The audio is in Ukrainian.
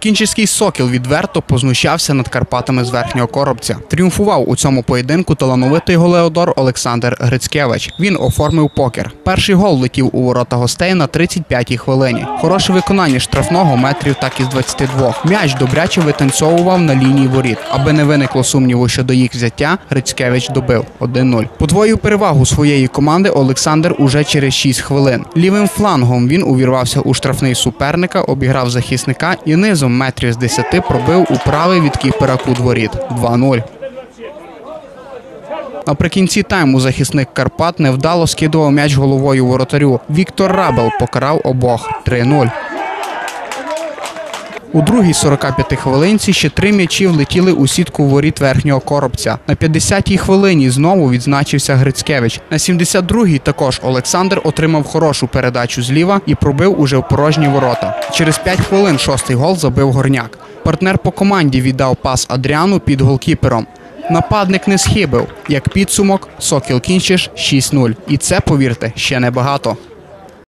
Кінчиський сокіл відверто познущався над Карпатами з верхнього коробця. Тріумфував у цьому поєдинку талановитий голеодор Олександр Грицькевич. Він оформив покер. Перший гол летів у ворота гостей на 35-й хвилині. Хороше виконання штрафного метрів так із 22. М'яч добряче витанцьовував на лінії воріт. Аби не виникло сумніву щодо їх взяття, Грицькевич добив 1-0. Подвоїв перевагу своєї команди Олександр уже через 6 хвилин. Лівим флангом він увірвався у штрафний суперника, обіграв захисника і низом метрів з 10 пробив у правий від кіпера кут воріт 2-0. Наприкінці тайму захисник Карпат невдало скидував м'яч головою воротарю. Віктор Рабел покарав обох 3-0. У другій 45 хвилинці ще три м'ячі влетіли у сітку воріт верхнього коробця. На 50-й хвилині знову відзначився Грицькевич. На 72-й також Олександр отримав хорошу передачу зліва і пробив уже в порожні ворота. Через 5 хвилин шостий гол забив горняк. Партнер по команді віддав пас Адріану під голкіпером. Нападник не схибив. Як підсумок, Сокіл Кінчиш 6-0. І це, повірте, ще небагато.